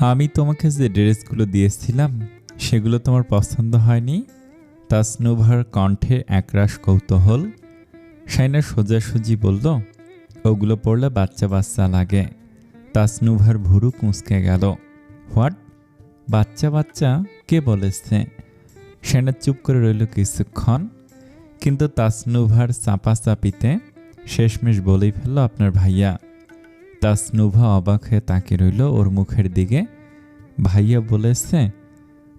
আমি তোমাকে যে ড্রেসগুলো দিয়েছিলাম, সেগুলো তোমার পছন্দ হয়নি? তাসনুভার কণ্ঠে একরাশ কৌতূহল। সাইনা সোজাসুজি বলল, ওগুলো পড়লে বাচ্চা বাচ্চা লাগে তাসনুভার ভুরু কুঁচকে গেল। হোয়াট? বাচ্চা বাচ্চা কে বলেছে? সেনা চুপ করে রইল কিছুক্ষণ, কিন্তু তাসনুভার চাপাচাপিতে শেষমেশ বলেই ফেলল, আপনার ভাইয়া। তাসনুভা অবাক হয়ে তাকে রইল ওর মুখের দিকে। ভাইয়া বলেছে,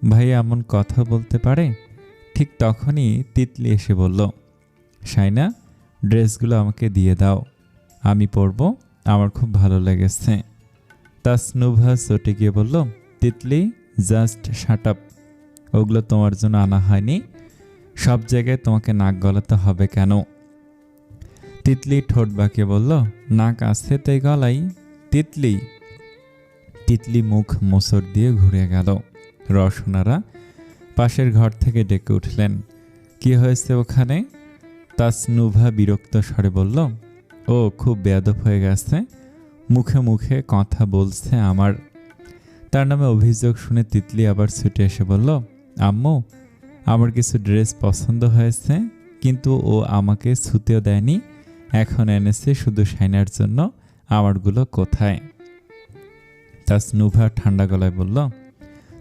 ভাইয়া এমন কথা বলতে পারে? ঠিক তখনই তিতলি এসে বলল, সাইনা, ড্রেসগুলো আমাকে দিয়ে দাও। আমি পরব, আমার খুব ভালো লেগেছে। তাসনুভা চটে গিয়ে বলল, তিতলি জাস্ট শাট আপ ওগুলো তোমার জন্য আনা হয়নি। সব জায়গায় তোমাকে নাক গলাতে হবে কেন? তিতলি ঠোঁট বাঁকিয়ে বলল, নাক আছে তাই গলাই। তিতলি তিতলি মুখ মোসর দিয়ে ঘুরে গেল। রসনারা পাশের ঘর থেকে ডেকে উঠলেন। কি হয়েছে ওখানে? তাসনুভা বিরক্ত স্বরে বলল, ও খুব বেয়াদব হয়ে গেছে। মুখে মুখে কথা বলছে আমার। তার নামে অভিযোগ শুনে তিতলি আবার ছুটে এসে বলল, আম্মু, আমার কিছু ড্রেস পছন্দ হয়েছে, কিন্তু ও আমাকে ছুতেও দেয়নি। এখন এনেছে শুধু সাইনার জন্য। আমারগুলো কোথায়? তাসনুভা ঠান্ডা গলায় বলল,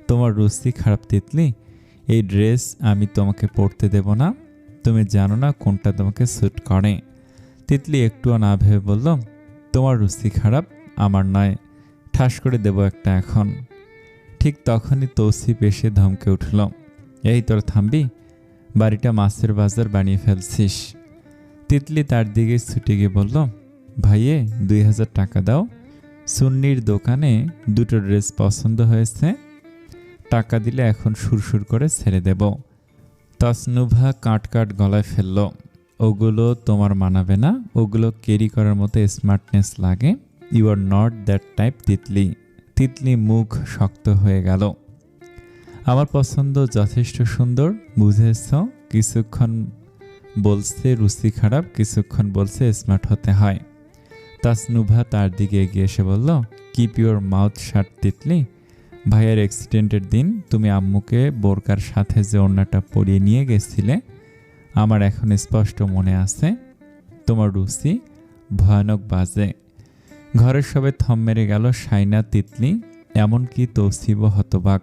তোমার রুচি খারাপ তিতলি, এই ড্রেস আমি তোমাকে পরতে দেব না। তুমি জানো না কোনটা তোমাকে স্যুট করে। তিতলি একটুও না ভেবে বলল, তোমার রুচি খারাপ, আমার নয়। ঠাস করে দেব একটা এখন। ঠিক তখনই তৌসিফ এসে ধমকে উঠল, এই তোর থামবি, বাড়িটা মাছের বাজার বানিয়ে ফেলছিস। তিতলি তার দিকে ছুটে গিয়ে বলল, ভাইয়ে, দুই হাজার টাকা দাও। সুন্নির দোকানে দুটো ড্রেস পছন্দ হয়েছে। টাকা দিলে এখন সুরসুর করে ছেড়ে দেব। তসনুভা কাট কাট গলায় ফেলল, ওগুলো তোমার মানাবে না। ওগুলো ক্যারি করার মতো স্মার্টনেস লাগে। You are not that type Titli. Titli মুখ শক্ত হয়ে গেল। আমার পছন্দ যথেষ্ট সুন্দর, বুঝেছ? কিছুক্ষণ বলছে, রুচি খারাপ, কিছুক্ষণ বলছে স্মার্ট হতে হয়। তাসনুভা তার দিকে এগিয়ে এসে বলল keep your mouth shut Titli. ভাইয়ের অ্যাক্সিডেন্টের দিন, তুমি আম্মুকে বোরকার সাথে যে ওড়নাটা পরিয়ে নিয়ে গেছিলে। আমার এখন স্পষ্ট মনে আছে, তোমার রুচি ভয়ানক বাজে। ঘরের সবে থম মেরে গেল সাইনা তিতলি, এমনকি তৌসিব হতবাক।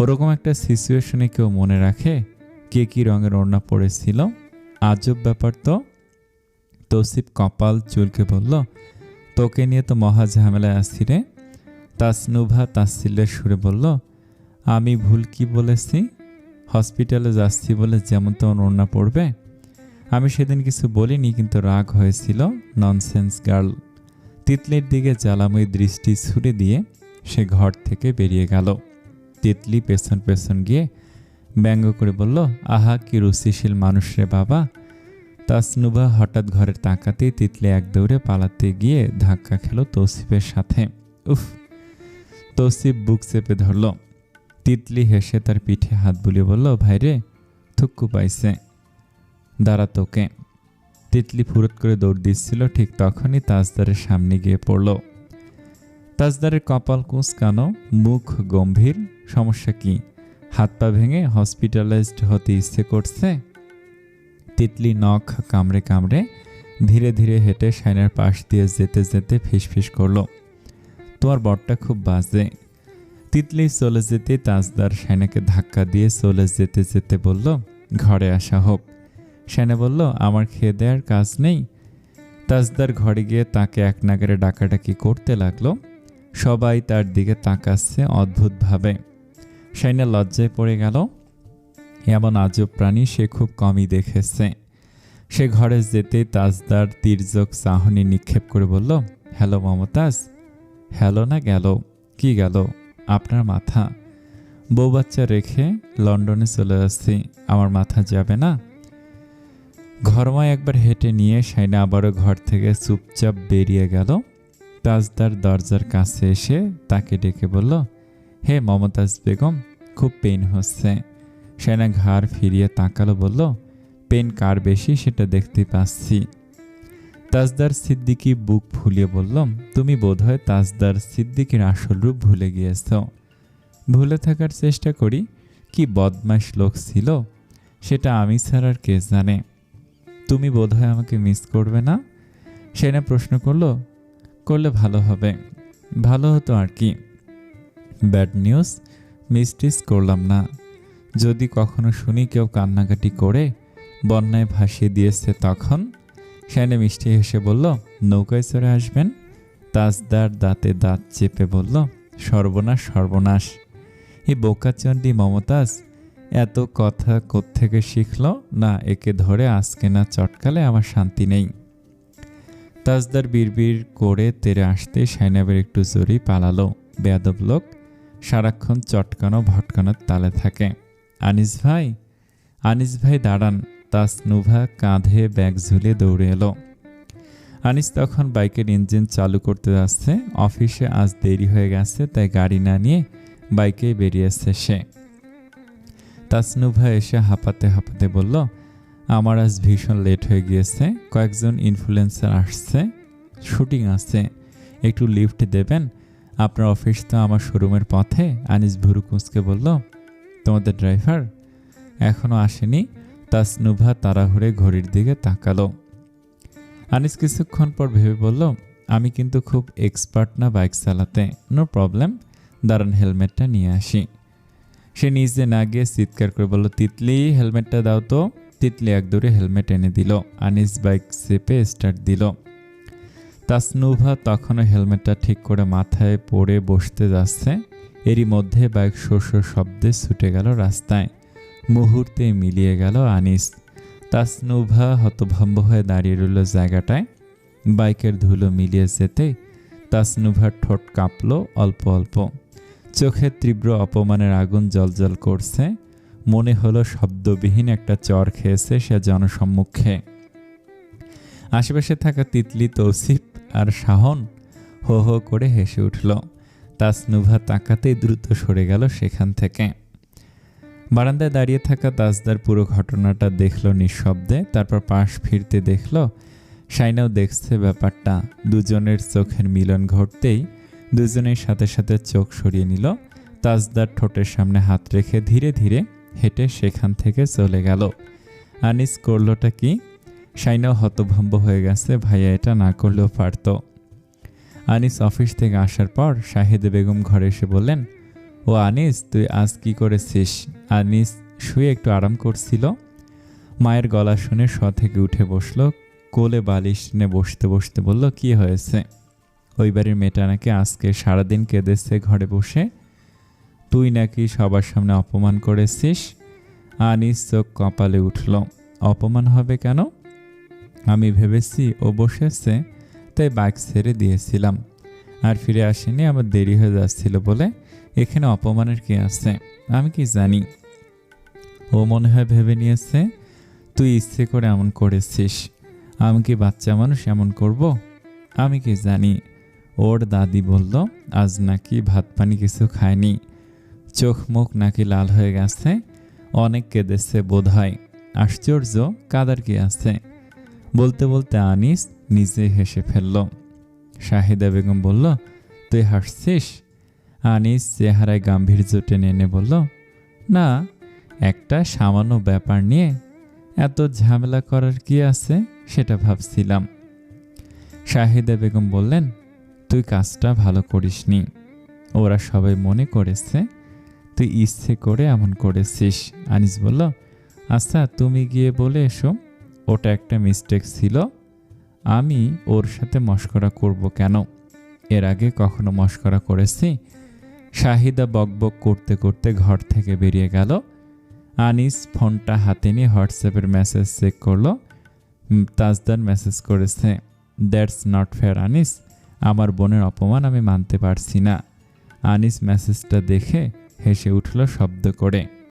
ওরকম একটা সিচুয়েশনে কেউ মনে রাখে, কে কী রঙের ওড়না পড়েছিল আজব ব্যাপার তো। তৌসিফ কপাল চুলকে বলল, তোকে নিয়ে তো মহা ঝামেলায় আসছি রে। তাসনুভা তাসিল্লের সুরে বলল, আমি ভুল কি বলেছি? হসপিটালে যাচ্ছি বলে যেমন তেমন ওড়না পড়বে। আমি সেদিন কিছু বলিনি, কিন্তু রাগ হয়েছিল ননসেন্স গার্ল তিতলির দিকে জ্বালাময়ী দৃষ্টি ছুড়ে দিয়ে সে ঘর থেকে বেরিয়ে গেল। তিতলি পেছন পেছন গিয়ে ব্যঙ্গ করে বলল, আহা, কি রুচিশীল মানুষ রে বাবা। তাসনুভা হঠাৎ ঘরের তাকাতেই তিতলি এক দৌড়ে পালাতে গিয়ে ধাক্কা খেল তৌসিফের সাথে। উফ, তৌসিফ বুক চেপে ধরল। তিতলি হেসে তার পিঠে হাত বুলিয়ে বলল ভাইরে থুক্কু পাইছে। দাঁড়া তোকে। তিতলি ফুরত করে দৌড় দিচ্ছিল, ঠিক তখনই তাজদারের সামনে গিয়ে পড়ল। তাজদারের কপাল কুঁচকানো, মুখ গম্ভীর, সমস্যা কি? হাত পা ভেঙে হসপিটালাইজড হতে ইচ্ছে করছে। তিতলি নখ কামড়ে কামড়ে ধীরে ধীরে হেঁটে সাইনার পাশ দিয়ে যেতে যেতে ফিসফিস করল। তোমার বরটা খুব বাজে। তিতলি চলে যেতে তাজদার সাইনাকে ধাক্কা দিয়ে চলে যেতে যেতে বলল, ঘরে আসা হোক। সেনা বলল, আমার খেয়ে দেওয়ার কাজ নেই। তাজদার ঘরে গিয়ে তাকে এক নাগারে ডাকাডাকি করতে লাগল। সবাই তার দিকে তাকাচ্ছে অদ্ভুতভাবে। সাইনা লজ্জায় পড়ে গেল। এমন আজব প্রাণী সে খুব কমই দেখেছে। সে ঘরে যেতেই তাজদার তির্যক চাহনি নিক্ষেপ করে বলল, হ্যালো মমতাজ, হ্যালো না গেল, কি গেল? আপনার মাথা। বউ বাচ্চা রেখে লন্ডনে চলে আসছি, আমার মাথা যাবে না? ঘরমায় একবার হেঁটে নিয়ে সাইনা আবারও ঘর থেকে চুপচাপ বেরিয়ে গেল। তাজদার দরজার কাছে এসে তাকে ডেকে বলল হে মমতাজ বেগম, খুব পেন হচ্ছে। সেনা ঘাড় ফিরিয়ে তাকালো, বলল পেন কার বেশি সেটা দেখতে পাচ্ছি। তাজদার সিদ্দিকি বুক ফুলিয়ে বলল, তুমি বোধহয় তাজদার সিদ্দিকির আসল রূপ ভুলে গিয়েছ। ভুলে থাকার চেষ্টা করি, কি বদমাস লোক ছিল, সেটা আমি ছাড়ার কে জানে। তুমি বোধহয় আমাকে মিস করবে না? সেনা প্রশ্ন করল, করলে ভালো হবে। ভালো হতো আর কি। ব্যাড নিউজ মিস টিস করলাম না। যদি কখনো শুনি কেউ কান্নাকাটি করে, বন্যায় ভাসিয়ে দিয়েছে তখন? সেনে মিষ্টি হেসে বলল, নৌকায় চড়ে আসবেন? তাজদার দাঁতে দাঁত চেপে বলল, সর্বনাশ সর্বনাশ। এই বোকাচণ্ডী মমতাজ, এত কথা কোত্থেকে শিখল? না, একে ধরে আজকে না চটকালে আমার শান্তি নেই। তাজদার বিড়বিড় করে তেরে আসতে সাইনাবের একটু জোরেই পালালো। বেয়াদব লোক সারাক্ষণ চটকানো ভটকানোর তালে থাকে। আনিস ভাই? আনিস ভাই দাঁড়ান। তাসনুভা কাঁধে ব্যাগ ঝুলে দৌড়ে এলো। আনিস তখন বাইকের ইঞ্জিন চালু করতে যাচ্ছে অফিসে আজ দেরি হয়ে গেছে, তাই গাড়ি না নিয়ে বাইকেই বেরিয়েছে সে। তাসনুভা এসে হাঁপাতে হাঁপাতে বলল, আমার আজ ভীষণ লেট হয়ে গিয়েছে। কয়েকজন ইনফ্লুয়েন্সার আসছে। শুটিং আছে। একটু লিফট দেবেন আপনার অফিস তো আমার শোরুমের পথে। আনিস ভুরু কুঁচকে বলল, তোমাদের ড্রাইভার এখনও আসেনি? তাসনুভা তাড়াহুড়ে ঘড়ির দিকে তাকালো। আনিস কিছুক্ষণ পর ভেবে বলল, আমি কিন্তু খুব এক্সপার্ট না বাইক চালাতে। নো প্রবলেম দাঁড়ান হেলমেটটা নিয়ে আসি। সে নিজে না গিয়ে চিৎকার করে বলল, তিতলি, হেলমেটটা দাও তো। তিতলি এক দৌড়ে হেলমেট এনে দিল। আনিস বাইক চেপে স্টার্ট দিল। তাসনুভা তখনও হেলমেটটা ঠিক করে মাথায় পড়ে বসতে যাচ্ছে। এরই মধ্যে বাইক শোষ শব্দে ছুটে গেল রাস্তায়। মুহূর্তে মিলিয়ে গেল আনিস। তাসনুভা হতভম্ব হয়ে দাঁড়িয়ে রইল জায়গাটায়। বাইকের ধুলো মিলিয়ে যেতে তাসনুভার ঠোঁট কাঁপল অল্প অল্প। চোখে তীব্র অপমানের আগুন জলজল করছে। মনে হলো শব্দবিহীন একটা চর খেয়েছে সে জনসম্মুখে। আশেপাশে থাকা তিতলি তৌসিফ আর শাহন হো হো করে হেসে উঠল। তাসনুভা তাকাতেই দ্রুত সরে গেল সেখান থেকে। বারান্দায় দাঁড়িয়ে থাকা তাজদার পুরো ঘটনাটা দেখল নিঃশব্দে, তারপর পাশ ফিরতে দেখল সাইনাও দেখছে ব্যাপারটা। দুজনের চোখের মিলন ঘটতেই দুজনের সাথে সাথে চোখ সরিয়ে নিল। তাজদার ঠোঁটের সামনে হাত রেখে ধীরে ধীরে হেঁটে সেখান থেকে চলে গেল। আনিস করলোটা কি? সাইনাও হতভম্ব হয়ে গেছে, ভাইয়া, এটা না করলেও পারত। আনিস অফিস থেকে আসার পর শাহিদে বেগম ঘরে এসে বললেন, ও আনিস, তুই আজ কি করেছিস? আনিস শুয়ে একটু আরাম করছিল। মায়ের গলা শুনে শ থেকে উঠে বসল, কোলে বালিশ নিয়ে বসতে বসতে বলল, কি হয়েছে? ওই বাড়ির মেয়েটা নাকি আজকে সারাদিন কেঁদেছে ঘরে বসে। তুই নাকি সবার সামনে অপমান করেছিস? আনিস চোখ কপালে উঠল, অপমান হবে কেন? আমি ভেবেছি ও বসেছে, তাই বাইক ছেড়ে দিয়েছিলাম। আর ফিরে আসেনি, আমার দেরি হয়ে যাচ্ছিল বলে এখানে অপমানের কি আছে, আমি কি জানি। ও মনে হয় ভেবে নিয়েছে, তুই ইচ্ছে করে এমন করেছিস, আমি কি বাচ্চা মানুষ এমন করব? আমি কি জানি। ওর দাদি বলল, আজ নাকি ভাত পানি কিছু খায়নি চোখ মুখ নাকি লাল হয়ে গেছে, অনেক কেঁদেছে বোধ হয় আশ্চর্য, কাদার কি আছে? বলতে বলতে আনিস নিজে হেসে ফেলল। শাহিদা বেগম বলল, তুই হাসছিস? আনিস চেহারায় গাম্ভীর্য টেনে এনে বলল, না, একটা সামান্য ব্যাপার নিয়ে এত ঝামেলা করার কি আছে সেটা ভাবছিলাম। শাহিদা বেগম বললেন, তুই কাজটা ভালো করিসনি। ওরা সবাই মনে করেছে, তুই ইচ্ছে করে এমন করেছিস। আনিস বলল আচ্ছা তুমি গিয়ে বলে এসো। ওটা একটা মিস্টেক ছিল। আমি ওর সাথে মস্করা করব কেন? এর আগে কখনো মস্করা করেছি? শাহিদা বকবক করতে করতে ঘর থেকে বেরিয়ে গেল। আনিস ফোনটা হাতে নিয়ে হোয়াটসঅ্যাপের মেসেজ চেক করল। তাজদার মেসেজ করেছে দ্যাটস নট ফেয়ার আনিস। আমার বোনের অপমান আমি মানতে পারছি না। আনিস মেসেজটা দেখে হেসে উঠল শব্দ করে।